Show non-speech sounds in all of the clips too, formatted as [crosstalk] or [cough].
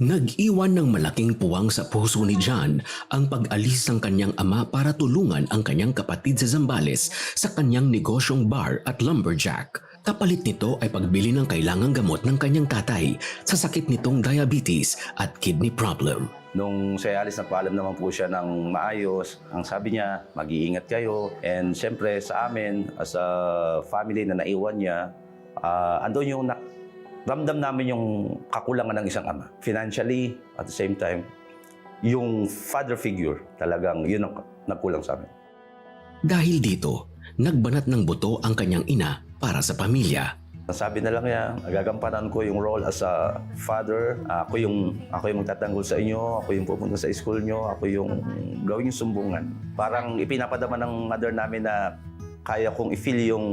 Nag-iwan ng malaking puwang sa puso ni John ang pag-alis ng kanyang ama para tulungan ang kanyang kapatid sa Zambales sa kanyang negosyong bar at lumberjack. Kapalit nito ay pagbili ng kailangang gamot ng kanyang tatay sa sakit nitong diabetes at kidney problem. Nung siya alis, nagpaalam naman po siya ng maayos. Ang sabi niya, mag-iingat kayo. And syempre sa amin, as a family na naiwan niya, ah, andun yung nak- ramdam namin yung kakulangan ng isang ama. Financially, at the same time, yung father figure, talagang yun ang nagkulang sa amin. Dahil dito, nagbanat ng buto ang kanyang ina para sa pamilya. Sabi na lang niya, gagampanan ko yung role as a father. Ako yung, ako yung magtatanggol sa inyo, ako yung pupunta sa school nyo, ako yung gawin yung sumbungan. Parang ipinapadama ng mother namin na kaya kong i-feel yung,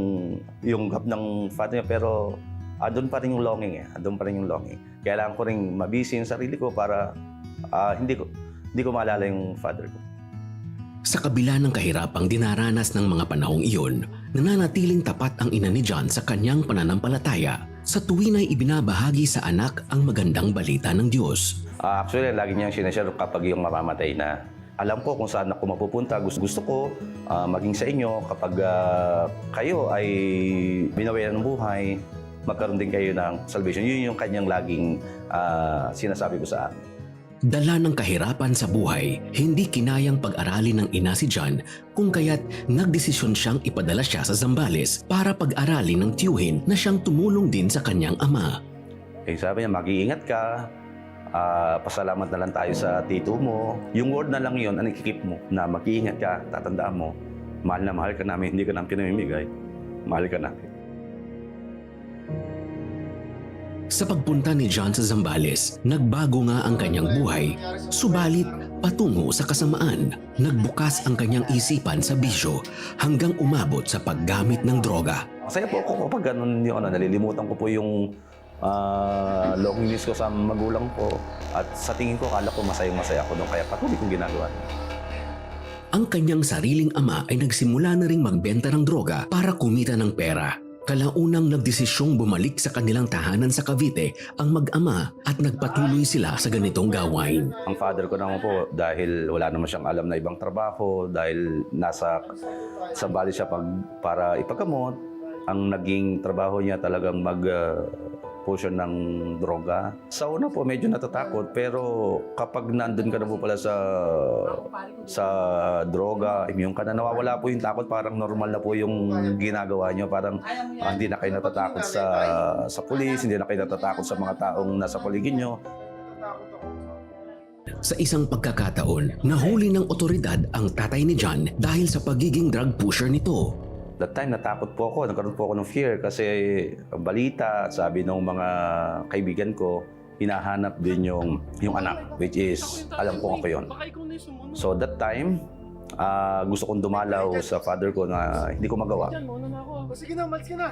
yung gap ng father niya, pero andun pa rin yung longing eh. Andun pa rin yung longing. Kailangan ko rin mabisi yung sarili ko para ah, hindi ko hindi ko maalala yung father ko. Sa kabila ng kahirapang dinaranas ng mga panahong iyon, nananatiling tapat ang ina ni John sa kanyang pananampalataya sa tuwin ay ibinabahagi sa anak ang magandang balita ng Diyos. Ah, actually, lagi niyang sinashare kapag yung mamamatay na. Alam ko kung saan ako mapupunta. Gusto, gusto ko ah, maging sa inyo kapag ah, kayo ay binawayan ng buhay, magkaroon din kayo ng salvation. Yun yung kanyang laging ah, sinasabi ko sa akin. Dala ng kahirapan sa buhay, hindi kinayang pag-aralin ng ina si John kung kaya't nagdesisyon siyang ipadala siya sa Zambales para pag-aralin ng tiyuhin na siyang tumulong din sa kanyang ama. Eh, sabi niya, mag-iingat ka. Ah, pasalamat na lang tayo sa tito mo. Yung word na lang yun, ang ikikip mo, na mag-iingat ka, tatandaan mo, mahal na mahal ka namin, hindi ka namin pinamimigay. Mahal ka namin. Sa pagpunta ni John sa Zambales, nagbago nga ang kanyang buhay, subalit patungo sa kasamaan. Nagbukas ang kanyang isipan sa bisyo hanggang umabot sa paggamit ng droga. Masaya po ako kapag ganun yung ano, nalilimutan ko po yung ah, loneliness ko sa magulang ko. At sa tingin ko, kala ko masayang masaya ako doon. Kaya patuloy kong ginagawa. Ang kanyang sariling ama ay nagsimula na ring magbenta ng droga para kumita ng pera. Kalaunang nagdesisyong bumalik sa kanilang tahanan sa Cavite ang mag-ama at nagpatuloy sila sa ganitong gawain. Ang father ko naman po, dahil wala naman siyang alam na ibang trabaho, dahil nasa sa bali siya pag, para ipagamot, ang naging trabaho niya talagang mag uh, portion ng droga. Sa una po, medyo natatakot, pero kapag nandun ka na po pala sa sa droga, immune ka na, nawawala po yung takot, parang normal na po yung ginagawa niyo. Parang ah, hindi na kayo natatakot sa sa pulis, hindi na kayo natatakot sa mga taong nasa paligid niyo. Sa isang pagkakataon, nahuli ng otoridad ang tatay ni John dahil sa pagiging drug pusher nito. That time, natakot po ako. Nagkaroon po ako ng fear kasi ang balita, sabi ng mga kaibigan ko, hinahanap din yung, yung anak, which is, alam ko ako yun. So that time, ah, gusto kong dumalaw sa father ko na hindi ko magawa. Sige na, malis ka na.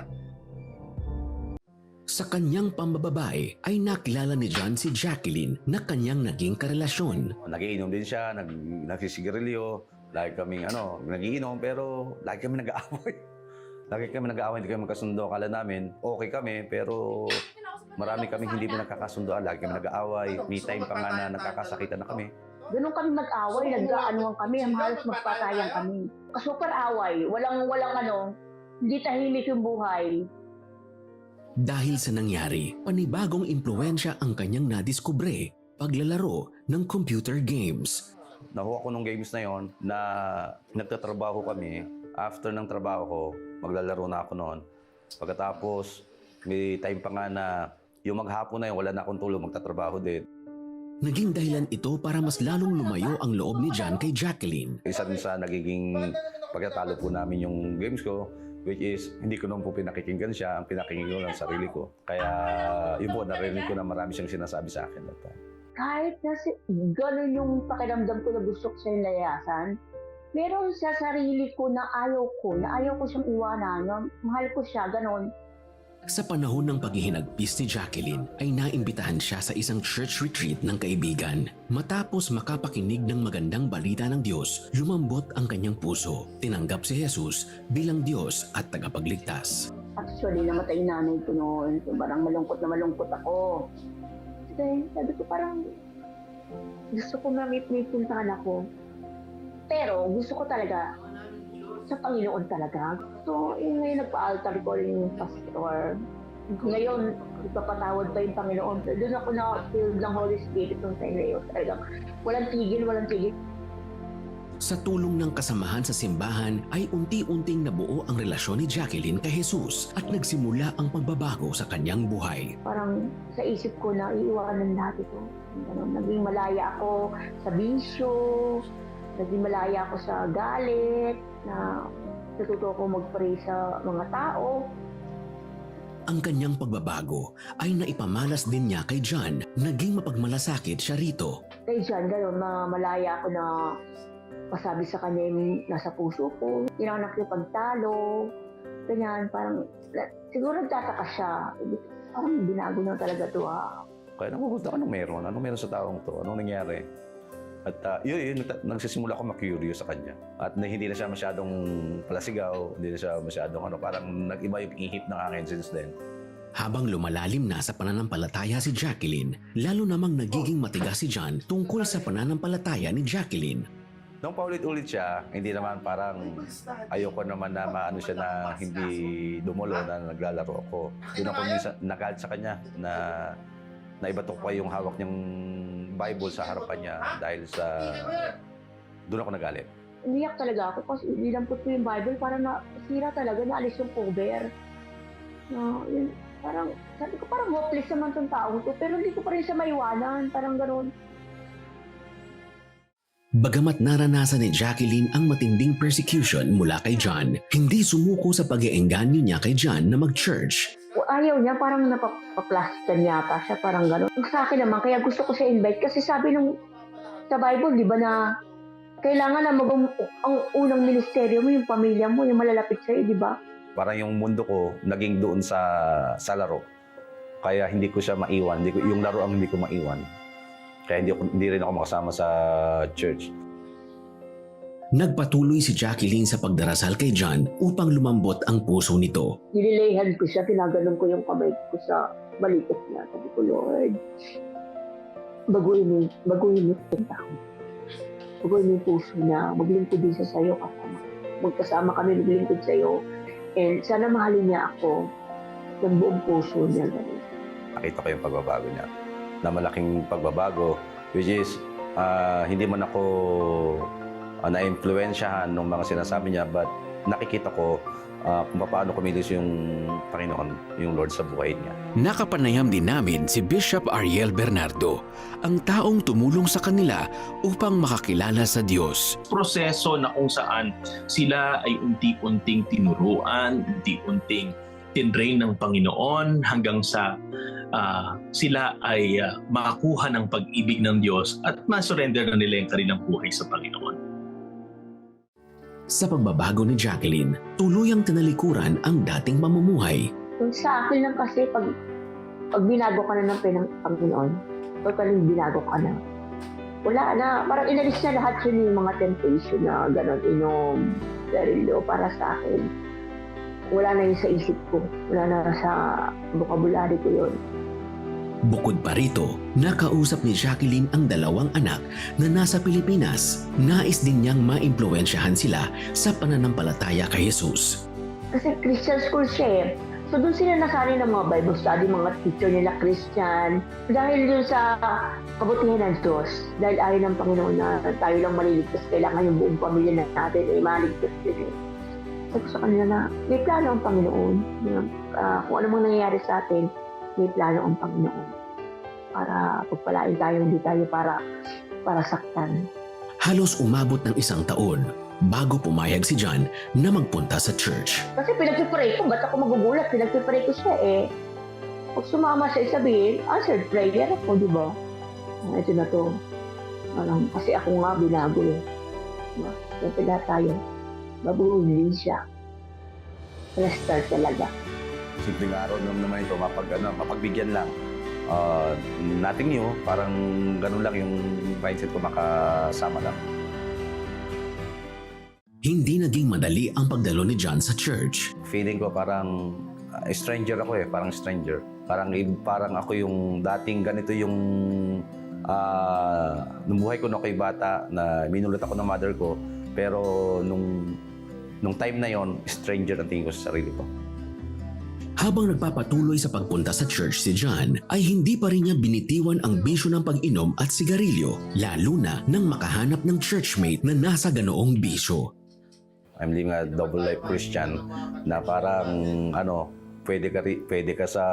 Sa kanyang pambababae ay nakilala ni John si Jacqueline na kanyang naging karelasyon. Nagiinom din siya, nag, nagsisigarilyo, lagi kaming ano, nagiinom, pero lagi kami nag-aaway. [laughs] Lagi kami nag-aaway, hindi kami magkasundo. Akala namin, okay kami, pero marami kami hindi pinagkakasundoan. Lagi kami nag-aaway. May time pa nga na nagkakasakitan na kami. Doon kami nag-away, nag-aanuan kami, halos magpatayan kami. Super away, walang, walang ano, hindi tahimik yung buhay. Dahil sa nangyari, panibagong impluensya ang kanyang nadiskubre, paglalaro ng computer games. Nakuha ko nung games na yon na nagtatrabaho kami. After ng trabaho ko, maglalaro na ako noon. Pagkatapos, may time pa nga na yung maghapon na yun, wala na akong tulog, magtatrabaho din. Naging dahilan ito para mas lalong lumayo ang loob ni John kay Jacqueline. Isa din sa nagiging pagkatalo po namin yung games ko, which is hindi ko naman po pinakikinggan siya, ang pinakinggan ko lang sarili ko. Kaya yun po, narinig ko na marami siyang sinasabi sa akin. Time. Kahit na si, ganun yung pakiramdam ko na gusto ko siyang layasan, meron sa sarili ko na ayaw ko, na ayaw ko siyang iwanan, na mahal ko siya, ganun. Sa panahon ng paghihinagpis ni Jacqueline ay naimbitahan siya sa isang church retreat ng kaibigan. Matapos makapakinig ng magandang balita ng Diyos, lumambot ang kanyang puso. Tinanggap si Jesus bilang Diyos at tagapagligtas. Actually, namatay nanay ko noon. So, parang malungkot na malungkot ako. Then, sabi ko parang gusto ko ma-meet meet yung anak ko. Pero gusto ko talaga sa Panginoon talaga. So, yun ngayon nagpa-altar ko rin yung pastor. Ngayon, ipapatawad pa yung Panginoon. Doon ako na-filled ng Holy Spirit nung time na yun. Talagang walang tigil, walang tigil. Sa tulong ng kasamahan sa simbahan ay unti-unting nabuo ang relasyon ni Jacqueline kay Jesus at nagsimula ang pagbabago sa kanyang buhay. Parang sa isip ko na iiwanan lahat ito. Ganun, naging malaya ako sa bisyo, naging malaya ako sa galit, na natuto ko mag-pray sa mga tao. Ang kanyang pagbabago ay naipamalas din niya kay John. Naging mapagmalasakit siya rito. Kaya dyan, gano'n, na malaya ako na pasabi sa kanya yung nasa puso ko. Hindi ako nakipagtalo. Ganyan, parang, siguro nagtataka siya. Parang binago na talaga to ha. Kaya nagugulat ako, anong meron? Anong meron sa taong to? Anong nangyari? At uh, yun, yun, nagsisimula ako ma-curious sa kanya. At na, hindi na siya masyadong palasigaw, hindi na siya masyadong ano, parang nag-iba yung ihip ng akin since then. Habang lumalalim na sa pananampalataya si Jacqueline, lalo namang nagiging matigas si John tungkol sa pananampalataya ni Jacqueline. Nung paulit-ulit siya, hindi naman parang ayoko naman na maano siya na hindi dumulo na naglalaro ako. Doon ako minsan nagalit sa kanya na naibatok pa yung hawak niyang Bible sa harapan niya dahil sa doon ako nagalit. umiyak talaga ako kasi nilampot ko yung Bible para nasira talaga, naalis yung cover. Na, yun, parang, sabi ko parang hopeless naman tong taong to, pero hindi ko pa rin siya maiwanan, parang gano'n. Bagamat naranasan ni Jacqueline ang matinding persecution mula kay John, hindi sumuko sa pag-iengganyo niya kay John na mag-church. Ayaw niya, parang napaplastikan yata siya, parang gano'n. Sa akin naman, kaya gusto ko siya invite kasi sabi nung sa Bible, di ba na kailangan na mag ang unang ministeryo mo, yung pamilya mo, yung malalapit sa'yo, di ba? Parang yung mundo ko naging doon sa sa laro. Kaya hindi ko siya maiwan, hindi ko, yung laro ang hindi ko maiwan. Kaya hindi, ako, hindi rin ako makasama sa church. Nagpatuloy si Jacqueline sa pagdarasal kay John upang lumambot ang puso nito. Nililayhan ko siya, tinaganon ko yung kamay ko sa balikat niya. Sabi ko, Lord, baguhin mo, baguhin mo yung tao. Baguhin mo yung puso niya. Maglingkod din siya sa'yo kasama. Magkasama kami maglingkod sa'yo. And sana mahalin niya ako ng buong puso niya. Ganun. nakita ko yung pagbabago niya. Na malaking pagbabago, which is, ah, hindi man ako uh, na-influensyahan ng mga sinasabi niya, but nakikita ko ah, kung paano kumilos yung Panginoon, yung Lord sa buhay niya. Nakapanayam din namin si Bishop Ariel Bernardo, ang taong tumulong sa kanila upang makakilala sa Diyos. proseso na kung saan sila ay unti-unting tinuruan, unti-unting tinrain ng Panginoon hanggang sa ah, sila ay ah, makakuha ng pag-ibig ng Diyos at masurrender na nila yung kanilang buhay sa Panginoon. Sa pagbabago ni Jacqueline, tuluyang tinalikuran ang dating pamumuhay. Yung sa akin lang kasi, pag, pag binago ka na ng pinang Panginoon, totally binago ka na. Wala na, parang inalis na lahat yun yung mga temptation na gano'n, inom, darilo, para sa akin. Wala na yun sa isip ko. Wala na sa vocabulary ko yun. Bukod pa rito, nakausap ni Jacqueline ang dalawang anak na nasa Pilipinas. Nais din niyang maimpluwensyahan sila sa pananampalataya kay Jesus. Kasi Christian school siya eh. So doon sila nasali ng mga Bible study, mga teacher nila Christian. Dahil doon sa kabutihan ng Diyos, dahil ayaw ng Panginoon na tayo lang maliligtas, kailangan yung buong pamilya na natin ay maligtas din eh. Sabi ko sa kanila na may plano ang Panginoon. Ah, kung ano mang nangyayari sa atin, may plano ang Panginoon. Para pagpalain tayo, hindi tayo para para saktan. Halos umabot ng isang taon bago pumayag si John na magpunta sa church. Kasi pinagpipray ko, ba't ako magugulat? Pinagpipray ko siya eh. Pag sumama siya, sabihin, answered prayer ako, di ba? Ah, ito na to. Parang, kasi ako nga binago eh. Diba? Kaya tayo. Babuhin din siya. Kaya start talaga. Simpleng araw naman naman ito, mapag, ano, mapagbigyan lang. Ah, nothing new, parang ganun lang yung mindset ko makasama lang. Hindi naging madali ang pagdalo ni John sa church. Feeling ko parang ah, stranger ako eh, parang stranger. Parang, parang ako yung dating ganito yung ah nung buhay ko na ako'y bata na minulot ako ng mother ko pero nung nung time na yon stranger ang tingin ko sa sarili ko. Habang nagpapatuloy sa pagpunta sa church si John, ay hindi pa rin niya binitiwan ang bisyo ng pag-inom at sigarilyo, lalo na nang makahanap ng churchmate na nasa ganoong bisyo. I'm living a double life Christian na parang ano, pwede ka pwede ka sa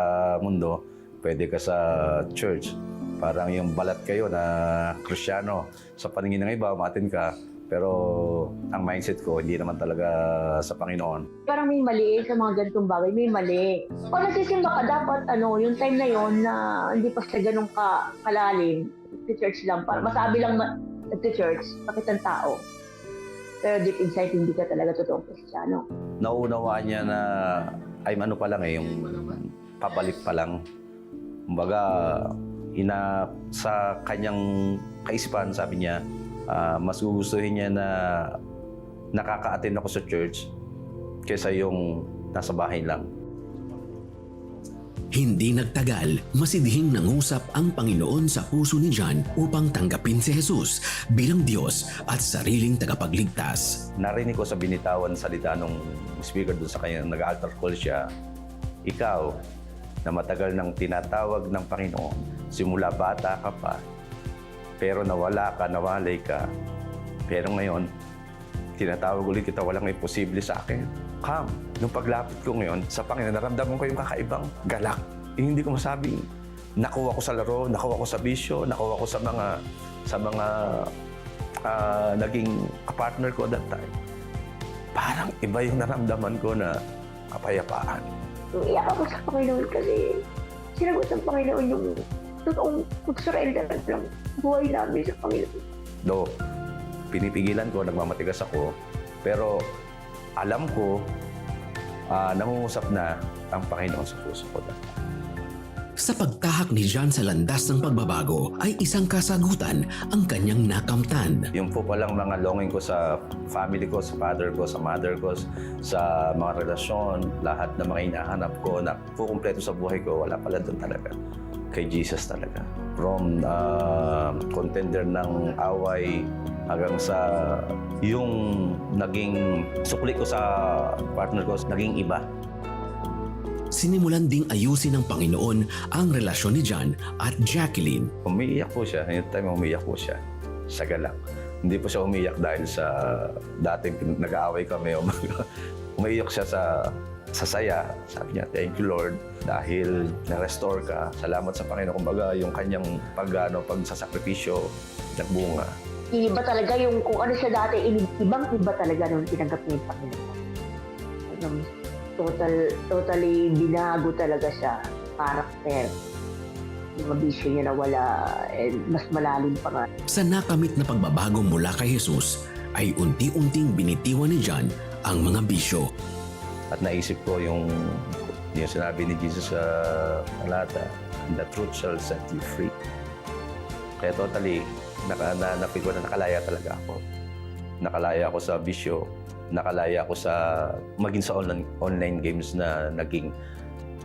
mundo, pwede ka sa church. Parang yung balat kayo na Kristiyano. Sa paningin ng iba, matin ka. Pero ang mindset ko, hindi naman talaga sa Panginoon. Parang may mali sa mga ganitong bagay, may mali. Pag nagsisimba ka, dapat ano, yung time na yon na hindi pa siya ganun ka, kalalim, sa church lang. Para masabi lang ma- sa church, bakit ang tao. Pero deep inside, hindi ka talaga totoong kristyano. Nauunawaan niya na ay ano pa lang eh, yung pabalik pa lang. Kumbaga, ina sa kanyang kaisipan, sabi niya, ah, mas gugustuhin niya na nakaka-attend ako sa church kaysa yung nasa bahay lang. Hindi nagtagal, masidhing nangusap ang Panginoon sa puso ni John upang tanggapin si Jesus bilang Diyos at sariling tagapagligtas. Narinig ko sa binitawan salita nung speaker doon sa kanya, nag-altar call siya, ikaw na matagal nang tinatawag ng Panginoon, simula bata ka pa, pero nawala ka, nawalay ka, pero ngayon, tinatawag ulit kita, walang imposible sa akin. Come. Nung paglapit ko ngayon sa Panginoon, naramdaman ko yung kakaibang galak. Eh, hindi ko masabing nakuha ko sa laro, nakuha ko sa bisyo, nakuha ko sa mga sa mga ah, naging partner ko that time. Parang iba yung naramdaman ko na kapayapaan. Iyak ako sa Panginoon kasi sinagot ng Panginoon yung totoong mag-surrender ng buhay namin sa Panginoon. Do, pinipigilan ko, nagmamatigas ako, pero alam ko, ah, nangungusap na ang Panginoon sa puso ko. Sa pagtahak ni John sa landas ng pagbabago ay isang kasagutan ang kanyang nakamtan. Yung po palang mga longing ko sa family ko, sa father ko, sa mother ko, sa mga relasyon, lahat ng mga hinahanap ko na po kumpleto sa buhay ko, wala pala doon talaga. Kay Jesus talaga. From ah, contender ng away hanggang sa yung naging sukli ko sa partner ko, naging iba. Sinimulan ding ayusin ng Panginoon ang relasyon ni John at Jacqueline. Umiiyak po siya. Yung time umiiyak po siya. Sa galak. Hindi po siya umiiyak dahil sa dating nag-aaway kami. [laughs] umiiyak siya sa sa saya. Sabi niya, thank you Lord dahil na-restore ka. Salamat sa Panginoon. Kumbaga, yung kanyang pag, ano, pagsasakripisyo, nagbunga. Iba talaga yung kung ano siya dati, ibang iba talaga nung tinanggap niya yung Panginoon. Yung total, totally binago talaga siya. Karakter. Yung mga bisyo niya nawala and mas malalim pa nga. Sa nakamit na pagbabago mula kay Jesus ay unti-unting binitiwan ni John ang mga bisyo. At naisip ko yung, yung sinabi ni Jesus sa talata, the truth shall set you free. Kaya totally, naka, na, napig ko na nakalaya talaga ako. Nakalaya ako sa bisyo, nakalaya ako sa maging sa online, online games na naging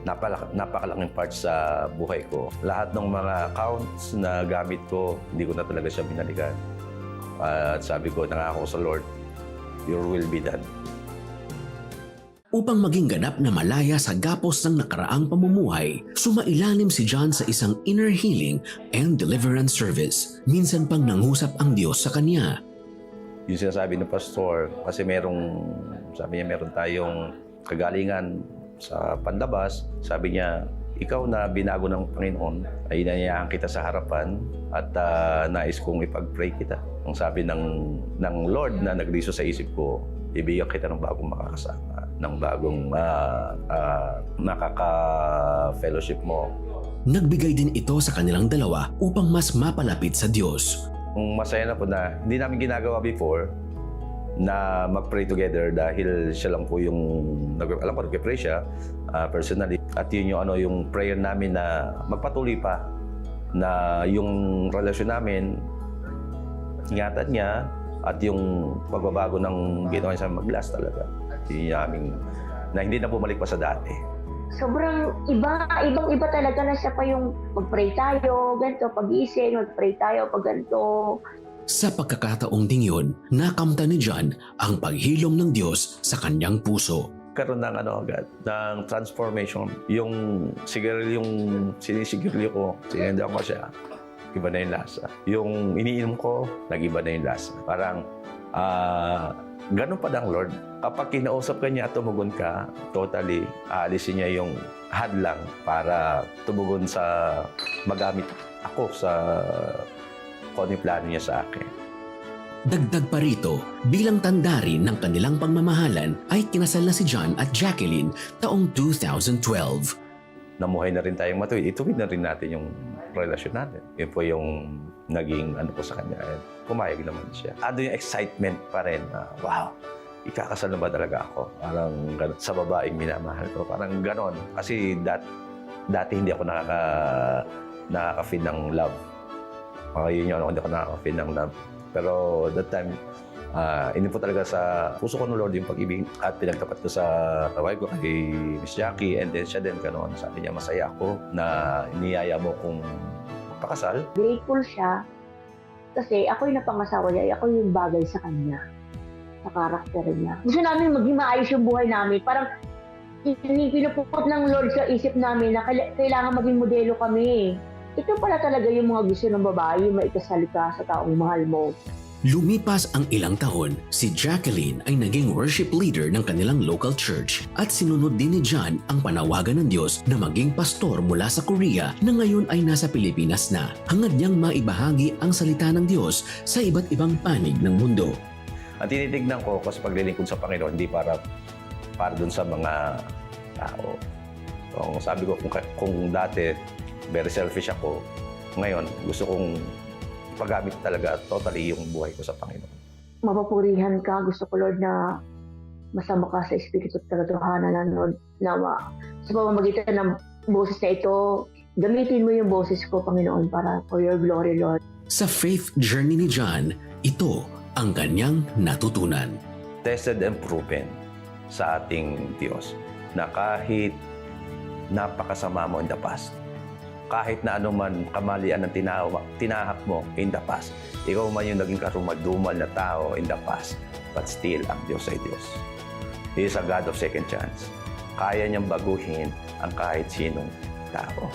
napalak, napakalaking part sa buhay ko. Lahat ng mga accounts na gamit ko, hindi ko na talaga siya binalikan. At sabi ko, nangako ko sa Lord, Your will be done. Upang maging ganap na malaya sa gapos ng nakaraang pamumuhay, sumailalim si John sa isang inner healing and deliverance service. Minsan pang nangusap ang Diyos sa kanya. yung sinasabi ng pastor, kasi merong, sabi niya, meron tayong kagalingan sa pandabas. Sabi niya, ikaw na binago ng Panginoon, ay inayahan kita sa harapan at ah, nais kong ipag-pray kita. Ang sabi ng, ng Lord na nagriso sa isip ko, ibigyan kita ng bagong makakasama, ng bagong ah, ah, makaka-fellowship mo. Nagbigay din ito sa kanilang dalawa upang mas mapalapit sa Diyos. Kung masaya na po na hindi namin ginagawa before na mag-pray together dahil siya lang po yung alam ko nag-pray siya ah, personally at yun yung ano yung prayer namin na magpatuloy pa na yung relasyon namin ingatan niya at yung pagbabago ng ginawa niya sa mag-last talaga yun yung aming na hindi na bumalik pa sa dati sobrang iba, ibang iba talaga na siya pa yung mag-pray tayo, ganito, pag-ising, mag-pray tayo, pag ganito. Sa pagkakataong ding yun, nakamta ni John ang paghilom ng Diyos sa kanyang puso. Karoon ng ano agad, ng transformation. Yung sigarilyo, yung sinisigarilyo ko, sininda ko siya, iba na yung lasa. Yung iniinom ko, nag-iba na yung lasa. Parang, ah, ganun pa ng Lord. Kapag kinausap ka niya at tumugon ka, totally, aalisin niya yung hadlang para tumugon sa magamit ako sa kung ano plano niya sa akin. Dagdag pa rito, bilang tanda rin ng kanilang pagmamahalan ay kinasal na si John at Jacqueline taong 2012. namuhay na rin tayong matuwid, ituwid na rin natin yung relasyon natin. Yun po yung naging ano ko sa kanya. Pumayag naman siya. Ando yung excitement pa rin na, wow, ikakasal na ba talaga ako? Parang sa babaeng minamahal ko. Parang ganon. Kasi dat, dati hindi ako nakaka, nakaka-feel ng love. Mga yun yun, hindi ako nakaka-feel ng love. Pero that time, uh, ini po talaga sa puso ko ng Lord yung pag-ibig at pinagtapat ko sa wife ko kay Miss Jackie and then siya din ganoon. Sabi niya, masaya ako na niyaya mo kong pakasal. Grateful siya kasi ako yung napangasawa niya, ako yung bagay sa kanya, sa karakter niya. Gusto namin maging maayos yung buhay namin. Parang pinupukot ng Lord sa isip namin na kaila- kailangan maging modelo kami. Ito pala talaga yung mga gusto ng babae, yung maikasal ka sa taong mahal mo. Lumipas ang ilang taon, si Jacqueline ay naging worship leader ng kanilang local church at sinunod din ni John ang panawagan ng Diyos na maging pastor mula sa Korea na ngayon ay nasa Pilipinas na. Hangad niyang maibahagi ang salita ng Diyos sa iba't ibang panig ng mundo. Ang tinitignan ko kasi paglilingkod sa Panginoon, hindi para para dun sa mga tao. Kung sabi ko, kung, kung dati very selfish ako, ngayon gusto kong paggamit talaga totally yung buhay ko sa Panginoon. mapapurihan ka. Gusto ko, Lord, na masama ka sa Espiritu at katotohanan na, Lord, na ma- sa pamamagitan ng boses na ito, gamitin mo yung boses ko, Panginoon, para for your glory, Lord. Sa faith journey ni John, ito ang kanyang natutunan. tested and proven sa ating Diyos na kahit napakasama mo in the past, kahit na anuman kamalian ang tinawa, tinahak mo in the past, ikaw man yung naging karumadumal na tao in the past, but still, ang Diyos ay Diyos. He is a God of second chance. Kaya niyang baguhin ang kahit sinong tao.